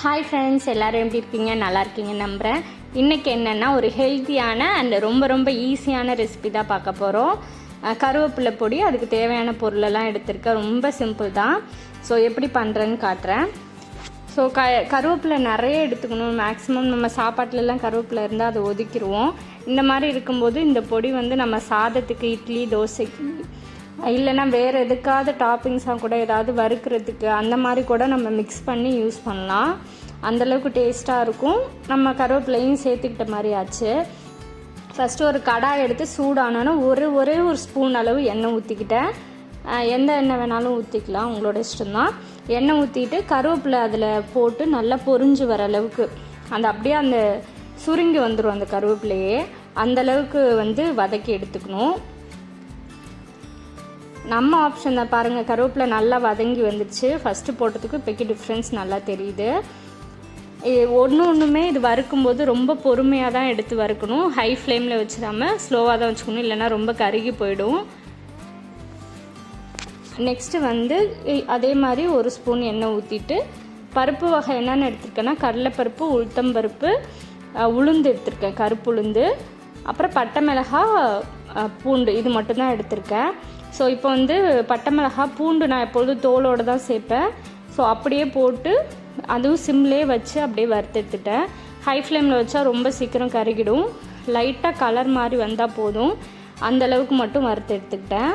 Hi friends எல்லோரும் எப்படி இருக்கீங்க? நல்லா இருக்கீங்க நம்புகிறேன் இன்றைக்கி என்னென்னா ஒரு ஹெல்த்தியான அண்ட் ரொம்ப ரொம்ப ஈஸியான ரெசிபி தான் பார்க்க போகிறோம் கருவேப்பிலை பொடி அதுக்கு தேவையான பொருளெல்லாம் எடுத்திருக்கேன் ரொம்ப சிம்பிள் தான். ஸோ எப்படி பண்ணுறேன்னு காட்டுறேன். ஸோ க கருவேப்பிலை நிறைய எடுத்துக்கணும். மேக்ஸிமம் நம்ம சாப்பாட்டிலலாம் கருவேப்பிலை இருந்தால் அதை ஒதுக்கிடுவோம். இந்த மாதிரி இருக்கும்போது இந்த பொடி வந்து நம்ம சாதத்துக்கு இட்லி தோசைக்கு இல்லைன்னா வேறு எதுக்காவது டாப்பிங்ஸாக கூட ஏதாவது வறுக்கிறதுக்கு அந்த மாதிரி கூட நம்ம மிக்ஸ் பண்ணி யூஸ் பண்ணலாம். அந்தளவுக்கு டேஸ்ட்டாக இருக்கும். நம்ம கருவேப்பிலையும் சேர்த்துக்கிட்ட மாதிரி ஆச்சு. ஃபஸ்ட்டு ஒரு கடாய் எடுத்து சூடானோன்னா ஒரு ஒரே ஒரு ஸ்பூன் அளவு எண்ணெய் ஊற்றிக்கிட்டேன் எந்த எண்ணெய் வேணாலும் ஊற்றிக்கலாம் உங்களோட இஷ்டம்தான். எண்ணெய் ஊற்றிட்டு கருவேப்பிலை அதில் போட்டு நல்லா பொரிஞ்சு வர அளவுக்கு அந்த அப்படியே அந்த சுருங்கி வந்துடும் அந்த கருவேப்பிலையே அந்த அளவுக்கு வந்து வதக்கி எடுத்துக்கணும். நம்ம ஆப்ஷன் தான் பாருங்கள் கருவேப்பிலை நல்லா வதங்கி வந்துடுச்சு ஃபஸ்ட்டு போட்டதுக்கு இப்போக்கி டிஃப்ரென்ஸ் நல்லா தெரியுது. ஒன்று ஒன்றுமே இது வறுக்கும்போது ரொம்ப பொறுமையாக தான் எடுத்து வறுக்கணும். ஹை ஃப்ளேமில் வச்சிடாமல் ஸ்லோவாக தான் வச்சுக்கணும். இல்லைன்னா ரொம்ப கருகி போயிடும். நெக்ஸ்ட்டு வந்து அதே மாதிரி ஒரு ஸ்பூன் எண்ணெய் ஊற்றிட்டு பருப்பு வகை என்னென்னு எடுத்திருக்கேன்னா கடலைப்பருப்பு உளுத்தம்பருப்பு பருப்பு உளுந்து எடுத்திருக்கேன் கருப்பு உளுந்து. அப்புறம் பட்டை மிளகா பூண்டு இது மட்டும்தான் எடுத்திருக்கேன். ஸோ இப்போ வந்து பட்டை மிளகா பூண்டு நான் எப்பொழுதும் தோலோடு தான் சேர்ப்பேன். ஸோ அப்படியே போட்டு அதுவும் சிம்லே வச்சு அப்படியே வறுத்தெடுத்துட்டேன். ஹை ஃப்ளேமில் வச்சா ரொம்ப சீக்கிரம் கருகிடும். லைட்டாக கலர் மாதிரி வந்தால் போதும். அந்தளவுக்கு மட்டும் வறுத்து எடுத்துக்கிட்டேன்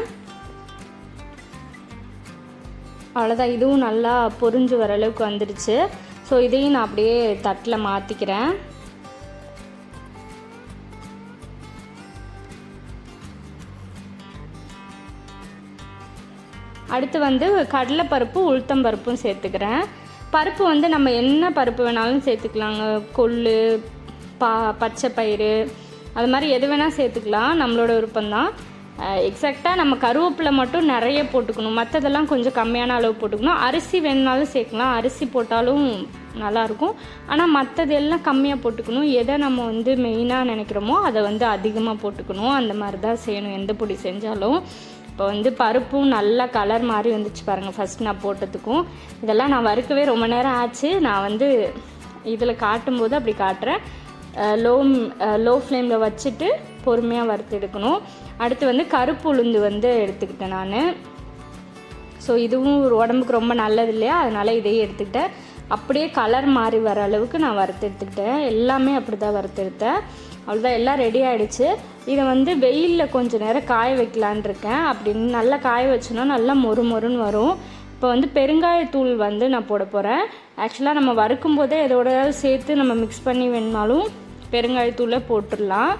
அவ்வளோதான் இதுவும் நல்லா பொரிஞ்சு வர அளவுக்கு வந்துடுச்சு ஸோ இதையும் நான் அப்படியே தட்டில் மாற்றிக்கிறேன் அடுத்து வந்து கடலைப்பருப்பு உளுத்தம் பருப்பும் சேர்த்துக்கிறேன். பருப்பு வந்து நம்ம என்ன பருப்பு வேணாலும் சேர்த்துக்கலாங்க. கொள்ளு பா பச்சை பயிறு அது மாதிரி எது வேணால் சேர்த்துக்கலாம். நம்மளோட விருப்பம்தான். எக்ஸாக்டாக நம்ம கருவேப்பிலை மட்டும் நிறைய போட்டுக்கணும். மற்றதெல்லாம் கொஞ்சம் கம்மியான அளவு போட்டுக்கணும். அரிசி வேணுனாலும் சேர்க்கலாம். அரிசி போட்டாலும் நல்லாயிருக்கும். ஆனால் மற்றது எல்லாம் கம்மியாக போட்டுக்கணும். எதை நம்ம வந்து மெயினாக நினைக்கிறோமோ அதை வந்து அதிகமாக போட்டுக்கணும். அந்த மாதிரி தான் செய்யணும். எந்த பொடி செஞ்சாலும். இப்போ வந்து பருப்பும் நல்லா கலர் மாதிரி வந்துச்சு பாருங்கள் ஃபஸ்ட் நான் போட்டதுக்கும். இதெல்லாம் நான் வறுக்கவே ரொம்ப நேரம் ஆச்சு. நான் வந்து இதில் காட்டும்போது அப்படி காட்டுறேன். லோ லோ ஃப்ளேமில் வச்சுட்டு பொறுமையாக வறுத்து எடுக்கணும். அடுத்து வந்து கருப்பு உளுந்து வந்து எடுத்துக்கிட்டேன் நான். ஸோ இதுவும் ஒரு உடம்புக்கு ரொம்ப நல்லது இல்லையா? அதனால் இதையே எடுத்துக்கிட்டேன். அப்படியே கலர் மாறி வர அளவுக்கு நான் வறுத்தெடுத்துக்கிட்டேன். எல்லாமே அப்படி தான் வறுத்து எடுத்தேன் அவ்வளோதான் எல்லாம் ரெடி ஆகிடுச்சு இதை வந்து வெயிலில் கொஞ்சம் நேரம் காய வைக்கலான் இருக்கேன். அப்படின்னு நல்லா காய வச்சோன்னா நல்லா மொறு மொறுன்னு வரும். இப்போ வந்து பெருங்காயத்தூள் வந்து நான் போட போகிறேன் ஆக்சுவலாக நம்ம வறுக்கும் போதே இதோட சேர்த்து நம்ம மிக்ஸ் பண்ணி வேணுனாலும் பெருங்காயத்தூளை போட்டுடலாம்.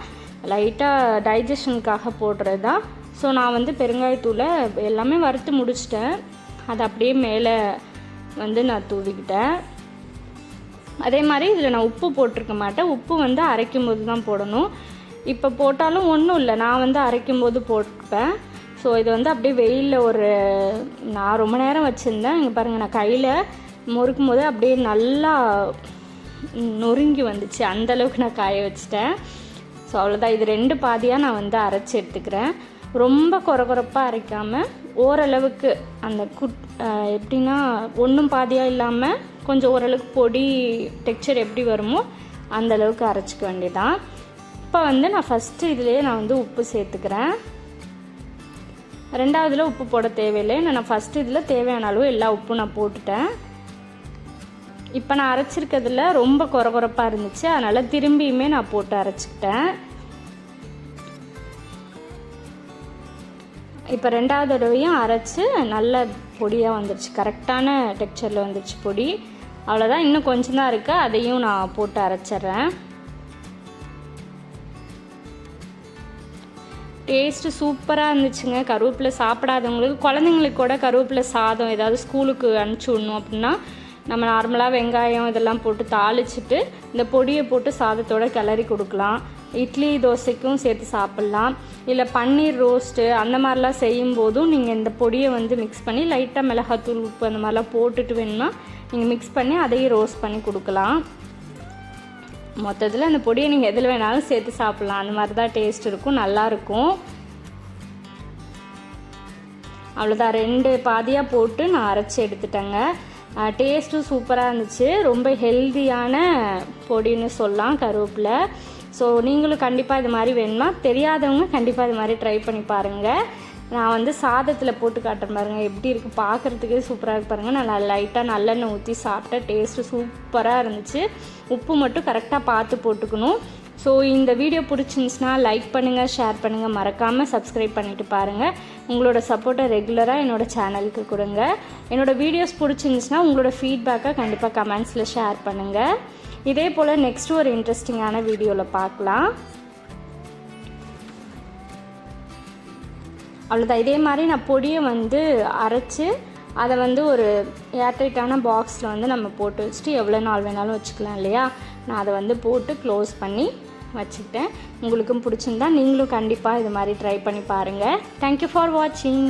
லைட்டாக டைஜஷனுக்காக போடுறது தான் ஸோ நான் வந்து பெருங்காயத்தூளை எல்லாமே வறுத்து முடிச்சிட்டேன். அது அப்படியே மேலே வந்து நான் தூவிக்கிட்டேன். அதே மாதிரி இதில் நான் உப்பு போட்டிருக்க மாட்டேன். உப்பு வந்து அரைக்கும் போது தான் போடணும். இப்போ போட்டாலும் ஒன்றும் இல்லை. நான் வந்து அரைக்கும் போது போட்டுப்பேன். ஸோ இது வந்து அப்படியே வெயிலில் ஒரு நான் ரொம்ப நேரம் வச்சுருந்தேன். இங்கே பாருங்கள் நான் கையில் முறுக்கும் போது அப்படியே நல்லா நொறுங்கி வந்துச்சு. அந்தளவுக்கு நான் காய வச்சிட்டேன். ஸோ அவ்வளோதான் இது ரெண்டு பாதியாக நான் வந்து அரைச்சி எடுத்துக்கிறேன். ரொம்ப குறகுறப்பாக அரைக்காமல் ஓரளவுக்கு அந்த குட் எப்படின்னா ஒன்றும் பாதியாக இல்லாமல் கொஞ்சம் ஓரளவுக்கு பொடி டெக்ஸ்சர் எப்படி வருமோ அந்த அளவுக்கு அரைச்சிக்க வேண்டியதான் இப்போ வந்து நான் ஃபஸ்ட்டு இதுலேயே நான் வந்து உப்பு சேர்த்துக்கிறேன். ரெண்டாவதுல உப்பு போட தேவையில்லை. நான் ஃபஸ்ட்டு இதில் தேவையான அளவு எல்லா உப்பும் நான் போட்டுட்டேன். இப்போ நான் அரைச்சிருக்கிறதுல ரொம்ப குறகுறப்பாக இருந்துச்சு. அதனால் திரும்பியுமே நான் போட்டு அரைச்சிக்கிட்டேன். இப்போ ரெண்டாவது தடவையும் அரைச்சி நல்ல பொடியாக வந்துருச்சு. கரெக்டான டெக்ஸ்சரில் வந்துருச்சு பொடி. அவ்வளோதான் இன்னும் கொஞ்சம் தான் இருக்குது அதையும் நான் போட்டு அரைச்சிட்றேன். டேஸ்ட்டு சூப்பராக இருந்துச்சுங்க. கருவேப்பிலை சாப்பிடாதவங்களுக்கு குழந்தைங்களுக்கு கூட கருவேப்பிலை சாதம் ஏதாவது ஸ்கூலுக்கு அனுப்பிச்சி விடணும் அப்படின்னா நம்ம நார்மலாக வெங்காயம் இதெல்லாம் போட்டு தாளிச்சிட்டு இந்த பொடியை போட்டு சாதத்தோட கிளறி கொடுக்கலாம். இட்லி தோசைக்கும் சேர்த்து சாப்பிட்லாம். இல்லை பன்னீர் ரோஸ்ட்டு அந்த மாதிரிலாம் செய்யும் போதும் நீங்கள் இந்த பொடியை வந்து மிக்ஸ் பண்ணி லைட்டாக மிளகாத்தூள் உப்பு அந்த மாதிரிலாம் போட்டுட்டு வேணும்னா நீங்கள் மிக்ஸ் பண்ணி அதையும் ரோஸ்ட் பண்ணி கொடுக்கலாம். மொத்தத்தில் அந்த பொடியை நீங்கள் எதில் வேணாலும் சேர்த்து சாப்பிட்லாம். அந்த மாதிரி தான் டேஸ்ட் இருக்கும். நல்லாயிருக்கும் அவ்வளோதான் ரெண்டு பாதியாக போட்டு நான் அரைச்சி எடுத்துட்டேங்க. டேஸ்ட்டும் சூப்பராக இருந்துச்சு. ரொம்ப ஹெல்தியான பொடின்னு சொல்லலாம் கருவேப்பிலை. ஸோ நீங்களும் கண்டிப்பாக இது மாதிரி வேணுமா தெரியாதவங்க கண்டிப்பாக இது மாதிரி ட்ரை பண்ணி பாருங்கள் நான் வந்து சாதத்தில் போட்டு காட்டுறேன் பாருங்கள் எப்படி இருக்குது பார்க்குறதுக்கே சூப்பராக இருக்கு பாருங்கள் நான் லைட்டாக நல்லெண்ணெய் ஊற்றி சாப்பிட்டா டேஸ்ட்டு சூப்பராக இருந்துச்சு. உப்பு மட்டும் கரெக்டாக பார்த்து போட்டுக்கணும். ஸோ இந்த வீடியோ பிடிச்சிருந்துச்சுன்னா லைக் பண்ணுங்கள் ஷேர் பண்ணுங்கள் மறக்காமல் சப்ஸ்கிரைப் பண்ணிவிட்டு பாருங்கள் உங்களோட சப்போர்ட்டை ரெகுலராக என்னோடய சேனலுக்கு கொடுங்க. என்னோட வீடியோஸ் பிடிச்சிருந்துச்சுன்னா உங்களோட ஃபீட்பேக்கை கண்டிப்பாக கமெண்ட்ஸில் ஷேர் பண்ணுங்கள் இதே போல் நெக்ஸ்ட் ஒரு இன்ட்ரெஸ்டிங்கான வீடியோவில் பார்க்கலாம். அவ்வளோதான் இதே மாதிரி நான் பொடியை வந்து அரைச்சி அதை வந்து ஒரு ஏர்டைட்டான பாக்ஸில் வந்து நம்ம போட்டு வச்சுட்டு எவ்வளோ நாள் வேணாலும் வச்சுக்கலாம் இல்லையா? நான் அதை வந்து போட்டு க்ளோஸ் பண்ணி வச்சுக்கிட்டேன். உங்களுக்கும் பிடிச்சிருந்தா நீங்களும் கண்டிப்பாக இது மாதிரி ட்ரை பண்ணி பாருங்கள் தேங்க்யூ ஃபார் வாட்சிங்